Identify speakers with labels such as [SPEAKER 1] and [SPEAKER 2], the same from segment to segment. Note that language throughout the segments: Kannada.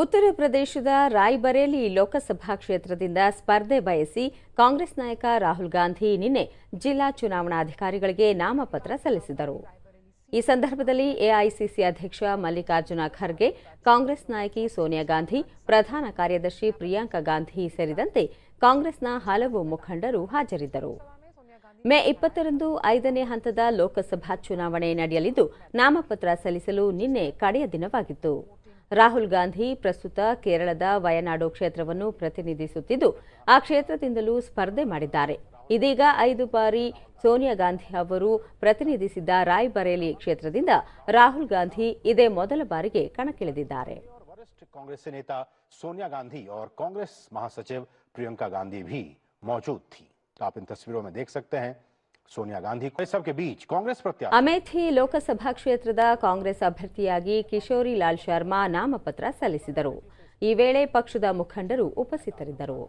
[SPEAKER 1] ಉತ್ತರ ಪ್ರದೇಶದ ರಾಯ್ಬರೇಲಿ ಲೋಕಸಭಾ ಕ್ಷೇತ್ರದಿಂದ ಸ್ಪರ್ಧೆ ಬಯಸಿ ಕಾಂಗ್ರೆಸ್ ನಾಯಕ ರಾಹುಲ್ ಗಾಂಧಿ ನಿನ್ನೆ ಜಿಲ್ಲಾ ಚುನಾವಣಾಧಿಕಾರಿಗಳಿಗೆ ನಾಮಪತ್ರ ಸಲ್ಲಿಸಿದರು. ಈ ಸಂದರ್ಭದಲ್ಲಿ ಎಐಸಿಸಿ ಅಧ್ಯಕ್ಷ ಮಲ್ಲಿಕಾರ್ಜುನ ಖರ್ಗೆ, ಕಾಂಗ್ರೆಸ್ ನಾಯಕಿ ಸೋನಿಯಾ ಗಾಂಧಿ, ಪ್ರಧಾನ ಕಾರ್ಯದರ್ಶಿ ಪ್ರಿಯಾಂಕಾ ಗಾಂಧಿ ಸೇರಿದಂತೆ ಕಾಂಗ್ರೆಸ್ನ ಹಲವು ಮುಖಂಡರು ಹಾಜರಿದ್ದರು. ಮೇ ಇಪ್ಪತ್ತರಂದು ಐದನೇ ಹಂತದ ಲೋಕಸಭಾ ಚುನಾವಣೆ ನಡೆಯಲಿದ್ದು, ನಾಮಪತ್ರ ಸಲ್ಲಿಸಲು ನಿನ್ನೆ ಕಡೆಯ ದಿನವಾಗಿತ್ತು. ರಾಹುಲ್ ಗಾಂಧಿ ಪ್ರಸ್ತುತ ಕೇರಳದ ವಯನಾಡು ಕ್ಷೇತ್ರವನ್ನು ಪ್ರತಿನಿಧಿಸುತ್ತಿದ್ದು ಆ ಕ್ಷೇತ್ರದಿಂದಲೂ ಸ್ಪರ್ಧೆ ಮಾಡಿದ್ದಾರೆ ಇದೀಗ ಐದು ಬಾರಿ ಸೋನಿಯಾ ಗಾಂಧಿ ಅವರು ಪ್ರತಿನಿಧಿಸಿದ್ದ ರಾಯ್ಬರೇಲಿ ಕ್ಷೇತ್ರದಿಂದ ರಾಹುಲ್ ಗಾಂಧಿ ಇದೇ ಮೊದಲ ಬಾರಿಗೆ ಕಣಕ್ಕಿಳಿದಿದ್ದಾರೆ
[SPEAKER 2] और वरिष्ठ कांग्रेस नेता सोनिया गांधी और कांग्रेस महासचिव प्रियंका गांधी भी मौजूद थी तो आप इन तस्वीरों में देख सकते हैं सोनिया गांधी को इस सब के बीच कांग्रेस प्रत्याशी
[SPEAKER 1] ಅಮೇಥಿ ಲೋಕಸಭಾ ಕ್ಷೇತ್ರದ ಕಾಂಗ್ರೆಸ್ ಅಭ್ಯರ್ಥಿಯಾಗಿ ಕಿಶೋರಿ ಲಾಲ್ ಶರ್ಮಾ ನಾಮಪತ್ರ ಸಲ್ಲಿಸಿದರು ಈ ವೇಳೆ ಪಕ್ಷದ ಮುಖಂಡರು ಉಪಸ್ಥಿತರಿದ್ದರು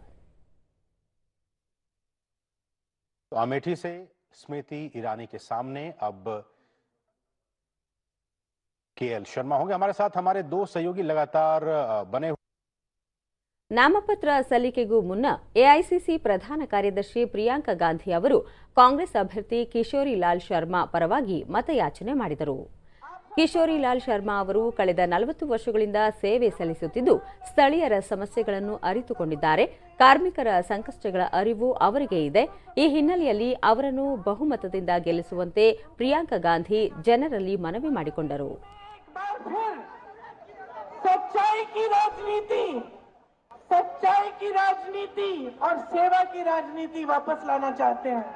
[SPEAKER 2] तो अमेठी से स्मृति ईरानी के सामने अब के एल शर्मा होंगे हमारे साथ हमारे दो सहयोगी लगातार अ, बने हुए
[SPEAKER 1] ನಾಮಪತ್ರ ಸಲ್ಲಿಕೆಗೂ ಮುನ್ನ ಎಐಸಿಸಿ ಪ್ರಧಾನ ಕಾರ್ಯದರ್ಶಿ ಪ್ರಿಯಾಂಕಾ ಗಾಂಧಿ ಅವರು ಕಾಂಗ್ರೆಸ್ ಅಭ್ಯರ್ಥಿ ಕಿಶೋರಿ ಲಾಲ್ ಶರ್ಮಾ ಪರವಾಗಿ ಮತಯಾಚನೆ ಮಾಡಿದರು. ಕಿಶೋರಿ ಲಾಲ್ ಶರ್ಮಾ ಅವರು ಕಳೆದ ನಲವತ್ತು ವರ್ಷಗಳಿಂದ ಸೇವೆ ಸಲ್ಲಿಸುತ್ತಿದ್ದು, ಸ್ಥಳೀಯರ ಸಮಸ್ಯೆಗಳನ್ನು ಅರಿತುಕೊಂಡಿದ್ದಾರೆ. ಕಾರ್ಮಿಕರ ಸಂಕಷ್ಟಗಳ ಅರಿವು ಅವರಿಗೆ ಇದೆ. ಈ ಹಿನ್ನೆಲೆಯಲ್ಲಿ ಅವರನ್ನು ಬಹುಮತದಿಂದ ಗೆಲ್ಲಿಸುವಂತೆ ಪ್ರಿಯಾಂಕಾ ಗಾಂಧಿ ಜನರಲ್ಲಿ ಮನವಿ ಮಾಡಿಕೊಂಡರು.
[SPEAKER 3] सच्चाई की राजनीति और सेवा की राजनीति वापस लाना चाहते हैं।